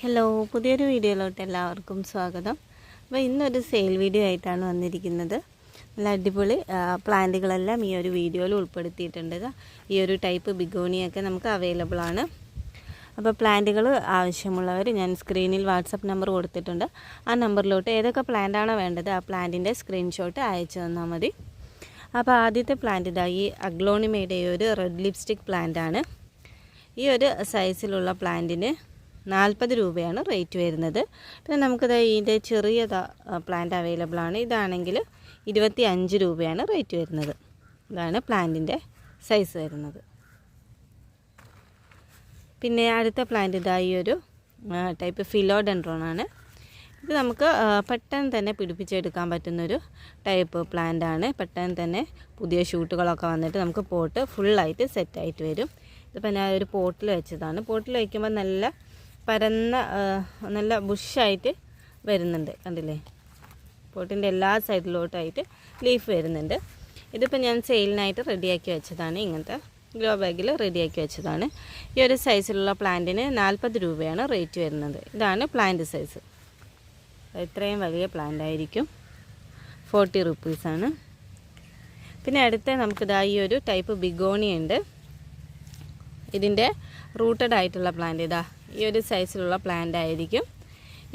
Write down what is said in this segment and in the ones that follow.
Hello പുതിയൊരു വീഡിയോയിലോട്ട് എല്ലാവർക്കും സ്വാഗതം. അപ്പോൾ ഇന്നൊരു സെയിൽ വീഡിയോ ആയിട്ടാണ് വന്നിരിക്കുന്നത്. നല്ല അടിപൊളി പ്ലാന്റുകളെല്ലാം ഈ ഒരു വീഡിയോയിൽ ഉൾപ്പെടുത്തിയിട്ടുണ്ട്. ഈ ഒരു ടൈപ്പ് ബിഗോണിയൊക്കെ നമുക്ക് അവൈലബിൾ ആണ്. അപ്പോൾ പ്ലാന്റുകൾ ആവശ്യമുള്ളവർ ഞാൻ സ്ക്രീനിൽ വാട്സപ്പ് നമ്പർ കൊടുത്തിട്ടുണ്ട്. ആ നമ്പറിലോട്ട് ഏതൊക്കെ പ്ലാന്റാണോ വേണ്ടത് ആ പ്ലാന്റിന്റെ സ്ക്രീൻഷോട്ട് അയച്ചു തന്നാൽ മതി. അപ്പോൾ ആദ്യത്തെ പ്ലാന്റ് ഇതാ ഈ അഗ്ലോണിമയുടെ ഒരു റെഡ് ലിപ്സ്റ്റിക് പ്ലാന്റ് ആണ് ഈ ഒരു സൈസിലുള്ള പ്ലാന്റിന് നാൽപ്പത് രൂപയാണ് റേറ്റ് വരുന്നത്. പിന്നെ നമുക്കിത് ഇതിന്റെ ചെറിയ പ്ലാന്റ് അവൈലബിൾ ആണ്. ഇതാണെങ്കിൽ ഇരുപത്തി അഞ്ച് രൂപയാണ് റേറ്റ് വരുന്നത്. ഇതാണ് പ്ലാന്റിന്റെ സൈസ് വരുന്നത്. പിന്നെ അടുത്ത പ്ലാന്റ് ഇതാ ഈ ഒരു ടൈപ്പ് ഫിലോഡെൻഡ്രോൺ ആണ്. ഇത് നമുക്ക് പെട്ടെന്ന് തന്നെ പിടിപ്പിച്ചെടുക്കാൻ പറ്റുന്നൊരു ടൈപ്പ് പ്ലാന്റ് ആണ്. പെട്ടെന്ന് തന്നെ പുതിയ ഷൂട്ടുകളൊക്കെ വന്നിട്ട് നമുക്ക് പോട്ട് ഫുള്ളായിട്ട് സെറ്റായിട്ട് വരും. ഇതിപ്പോൾ ഞാൻ ഒരു പോട്ടിൽ വെച്ചതാണ്. പോട്ടിൽ വയ്ക്കുമ്പോൾ നല്ല പരന്ന നല്ല ബുഷായിട്ട് വരുന്നുണ്ട്. കണ്ടില്ലേ? പോട്ടിന്റെ എല്ലാ സൈഡിലോട്ടായിട്ട് ലീഫ് വരുന്നുണ്ട്. ഇതിപ്പോൾ ഞാൻ സെയിലിനായിട്ട് റെഡിയാക്കി വെച്ചതാണ്. ഇങ്ങനത്തെ ഗ്രോ ബാഗിൽ റെഡിയാക്കി വെച്ചതാണ്. ഈ ഒരു സൈസിലുള്ള പ്ലാന്റിന് നാൽപ്പത് രൂപയാണ് റേറ്റ് വരുന്നത്. ഇതാണ് പ്ലാന്റ് സൈസ്. ഇത്രയും വലിയ പ്ലാന്റ് ആയിരിക്കും. ഫോർട്ടി റുപ്പീസാണ്. പിന്നെ അടുത്ത നമുക്കിതാ ഈ ഒരു ടൈപ്പ് ബിഗോണി ഉണ്ട്. ഇതിന്റെ റൂട്ടഡ് ആയിട്ടുള്ള പ്ലാന്റ് ഇതാ. ഈ ഒരു സൈസിലുള്ള പ്ലാന്റ് ആയിരിക്കും.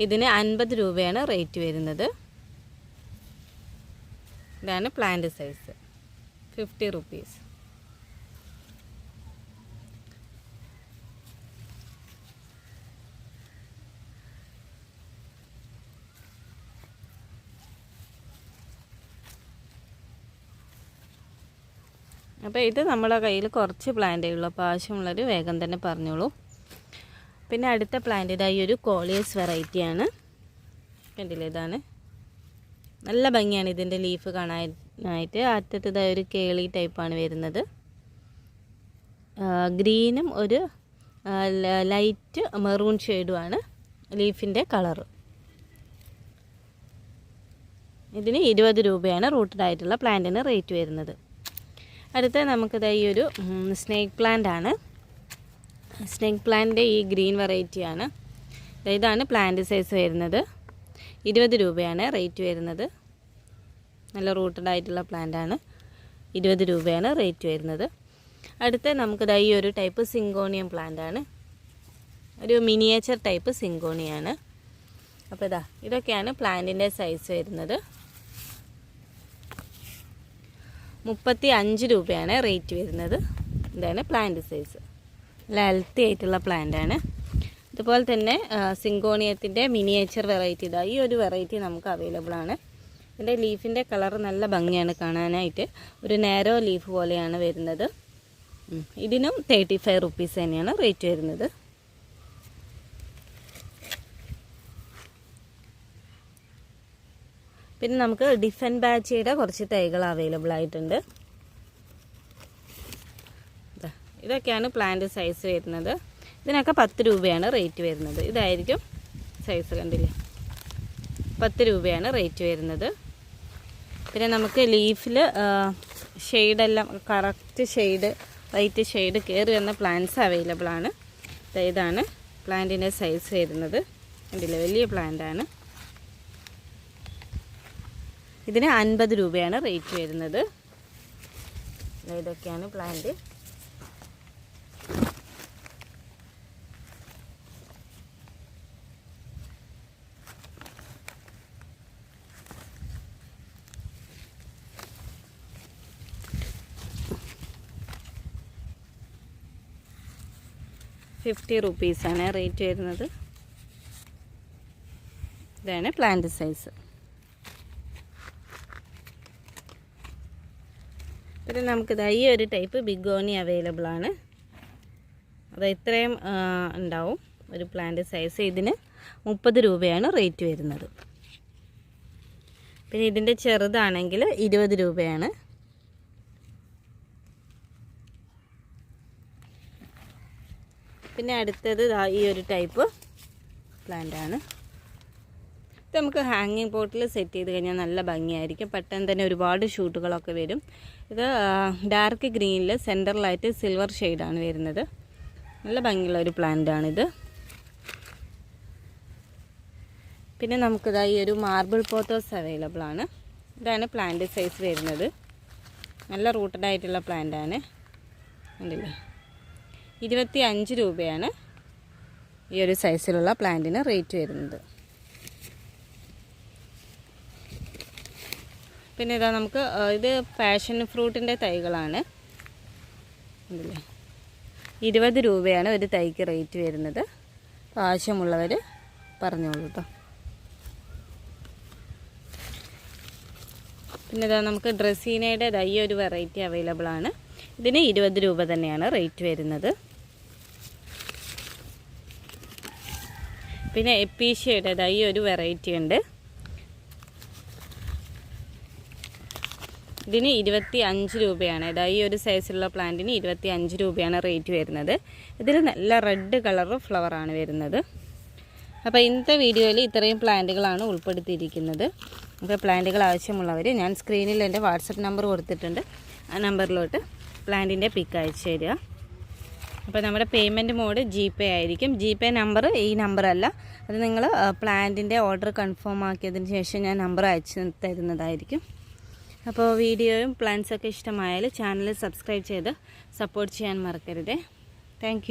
ഇതിന് അൻപത് രൂപയാണ് റേറ്റ് വരുന്നത്. ഇതാണ് പ്ലാന്റ് സൈസ് ഫിഫ്റ്റി റുപ്പീസ് അപ്പോൾ ഇത് നമ്മുടെ കയ്യിൽ കുറച്ച് പ്ലാന്റേ ഉള്ളൂ. അപ്പോൾ ആവശ്യമുള്ളവർ വേഗം തന്നെ പറഞ്ഞോളൂ. പിന്നെ അടുത്ത പ്ലാന്റ് ഇതായി ഒരു കോളിയസ് വെറൈറ്റിയാണ് കണ്ടില്ലേ ഇതാണ്? നല്ല ഭംഗിയാണ് ഇതിന്റെ ലീഫ് കാണാനായിട്ട്. അറ്റത്ത് ഇതായ ഒരു കേളി ടൈപ്പാണ് വരുന്നത്. ഗ്രീനും ഒരു ലൈറ്റ് മെറൂൺ ഷെയ്ഡുമാണ് ലീഫിന്റെ കളറ് ഇതിന് ഇരുപത് രൂപയാണ് റൂട്ടഡ് ആയിട്ടുള്ള പ്ലാന്റിന് റേറ്റ് വരുന്നത്. അടുത്ത നമുക്കിത് ഈ ഒരു സ്നേക്ക് പ്ലാന്റ് ആണ്. സ്നേക്ക് പ്ലാന്റിന്റെ ഈ ഗ്രീൻ വെറൈറ്റിയാണ് ഇതാണ് പ്ലാന്റ് സൈസ് വരുന്നത്. ഇരുപത് രൂപയാണ് റേറ്റ് വരുന്നത്. നല്ല റൂട്ടഡ് ആയിട്ടുള്ള പ്ലാന്റ് ആണ്. ഇരുപത് രൂപയാണ് റേറ്റ് വരുന്നത്. അടുത്ത നമുക്കിത് ഈ ഒരു ടൈപ്പ് സിങ്കോണിയം പ്ലാന്റ് ആണ്. ഒരു മിനിയേച്ചർ ടൈപ്പ് സിങ്കോണിയാണ് അപ്പോൾ ഇതാ ഇതൊക്കെയാണ് പ്ലാന്റിന്റെ സൈസ് വരുന്നത്. മുപ്പത്തി അഞ്ച് രൂപയാണ് റേറ്റ് വരുന്നത്. ഇതാണ് പ്ലാന്റ് സൈസ് നല്ല ഹെൽത്തി ആയിട്ടുള്ള പ്ലാന്റ് ആണ്. അതുപോലെ തന്നെ സിങ്കോണിയത്തിന്റെ മിനിയേച്ചർ വെറൈറ്റി ഇതാ. ഈ ഒരു വെറൈറ്റി നമുക്ക് അവൈലബിൾ ആണ്. ഇതിന്റെ ലീഫിന്റെ കളർ നല്ല ഭംഗിയാണ് കാണാനായിട്ട്. ഒരു നാരോ ലീഫ് പോലെയാണ് വരുന്നത്. ഇതിനും തേർട്ടി ഫൈവ് റുപ്പീസ് തന്നെയാണ് റേറ്റ് വരുന്നത്. പിന്നെ നമുക്ക് ഡിഫൻ ബാച്ചിയുടെ കുറച്ച് തൈകൾ അവൈലബിൾ ആയിട്ടുണ്ട്. ഇതൊക്കെയാണ് പ്ലാന്റ് സൈസ് വരുന്നത്. ഇതിനൊക്കെ പത്ത് രൂപയാണ് റേറ്റ് വരുന്നത്. ഇതായിരിക്കും സൈസ് കണ്ടില്ലേ? പത്ത് രൂപയാണ് റേറ്റ് വരുന്നത്. പിന്നെ നമുക്ക് ലീഫിൽ ഷെയ്ഡെല്ലാം കറക്റ്റ് ഷെയ്ഡ് വൈറ്റ് ഷെയ്ഡ് കയറി വന്ന പ്ലാന്റ്സ് അവൈലബിൾ ആണ്. ഇതാണ് പ്ലാന്റിന്റെ സൈസ് വരുന്നത്. കണ്ടില്ലേ? വലിയ പ്ലാന്റാണ് ഇതിന് അൻപത് രൂപയാണ് റേറ്റ് വരുന്നത്. ഇതൊക്കെയാണ് പ്ലാന്റ് ഫിഫ്റ്റി റുപ്പീസാണ് റേറ്റ് വരുന്നത്. ഇതാണ് പ്ലാന്റ് സൈസ് പിന്നെ നമുക്കിത് ഈ ഒരു ടൈപ്പ് ബിഗോണി അവൈലബിൾ ആണ്. അത് ഇത്രയും ഉണ്ടാവും. ഒരു പ്ലാന്റ് സൈസ് ഇതിന് മുപ്പത് രൂപയാണ് റേറ്റ് വരുന്നത്. പിന്നെ ഇതിന്റെ ചെറുതാണെങ്കിൽ ഇരുപത് രൂപയാണ്. പിന്നെ അടുത്തത് ഈ ഒരു ടൈപ്പ് പ്ലാന്റ് ആണ്. ഇത് നമുക്ക് ഹാങ്ങിങ് പോട്ടിൽ സെറ്റ് ചെയ്ത് കഴിഞ്ഞാൽ നല്ല ഭംഗിയായിരിക്കും. പെട്ടെന്ന് തന്നെ ഒരുപാട് ഷൂട്ടുകളൊക്കെ വരും. ഇത് ഡാർക്ക് ഗ്രീനിൽ സെന്ററിലായിട്ട് സിൽവർ ഷെയ്ഡാണ് വരുന്നത്. നല്ല ഭംഗിയുള്ള ഒരു പ്ലാന്റാണിത് പിന്നെ നമുക്കിതാ ഈ ഒരു മാർബിൾ പോത്തോസ് അവൈലബിൾ ആണ്. ഇതാണ് പ്ലാന്റ് സൈസ് വരുന്നത്. നല്ല റൂട്ടഡ് ആയിട്ടുള്ള പ്ലാന്റ് ആണ്. ഉണ്ടല്ലേ ഇരുപത്തി അഞ്ച് രൂപയാണ് ഈ ഒരു സൈസിലുള്ള പ്ലാന്റിന് റേറ്റ് വരുന്നത്. പിന്നെ ഇതാ നമുക്ക് ഇത് പാഷൻ ഫ്രൂട്ടിന്റെ തൈകളാണ്. ഇരുപത് രൂപയാണ് ഒരു തൈക്ക് റേറ്റ് വരുന്നത്. ആവശ്യമുള്ളവർ പറഞ്ഞോളൂ കേട്ടോ പിന്നെ ഇതാ നമുക്ക് ഡ്രസ്സീനയുടെ തയ്യ ഒരു വെറൈറ്റി അവൈലബിൾ ആണ്. ഇതിന് ഇരുപത് രൂപ തന്നെയാണ് റേറ്റ് വരുന്നത്. പിന്നെ എപ്പീഷ്യയുടെ തയ്യ ഒരു വെറൈറ്റി ഉണ്ട്. ഇതിന് ഇരുപത്തി അഞ്ച് രൂപയാണ്. ഇതാ ഈ ഒരു സൈസിലുള്ള പ്ലാന്റിന് ഇരുപത്തി അഞ്ച് രൂപയാണ് റേറ്റ് വരുന്നത്. ഇതിൽ നല്ല റെഡ് കളർ ഫ്ലവറാണ് വരുന്നത്. അപ്പോൾ ഇന്നത്തെ വീഡിയോയിൽ ഇത്രയും പ്ലാന്റുകളാണ് ഉൾപ്പെടുത്തിയിരിക്കുന്നത്. അപ്പോൾ പ്ലാന്റുകൾ ആവശ്യമുള്ളവർ ഞാൻ സ്ക്രീനിൽ എന്റെ വാട്സപ്പ് നമ്പർ കൊടുത്തിട്ടുണ്ട്. ആ നമ്പറിലോട്ട് പ്ലാന്റിന്റെ പിക്ക് അയച്ചു തരിക. അപ്പോൾ നമ്മുടെ പേയ്മെന്റ് മോഡ് ജി പേ ആയിരിക്കും. ജി പേ നമ്പർ ഈ നമ്പറല്ല അത് നിങ്ങൾ പ്ലാന്റിന്റെ ഓർഡർ കൺഫേം ആക്കിയതിന് ശേഷം ഞാൻ നമ്പർ അയച്ചു തരുന്നതായിരിക്കും. അപ്പോൾ വീഡിയോയും പ്ലാൻസൊക്കെ ഇഷ്ടമായാൽ ചാനൽ സബ്സ്ക്രൈബ് ചെയ്ത് സപ്പോർട്ട് ചെയ്യാൻ മറക്കരുത്. താങ്ക്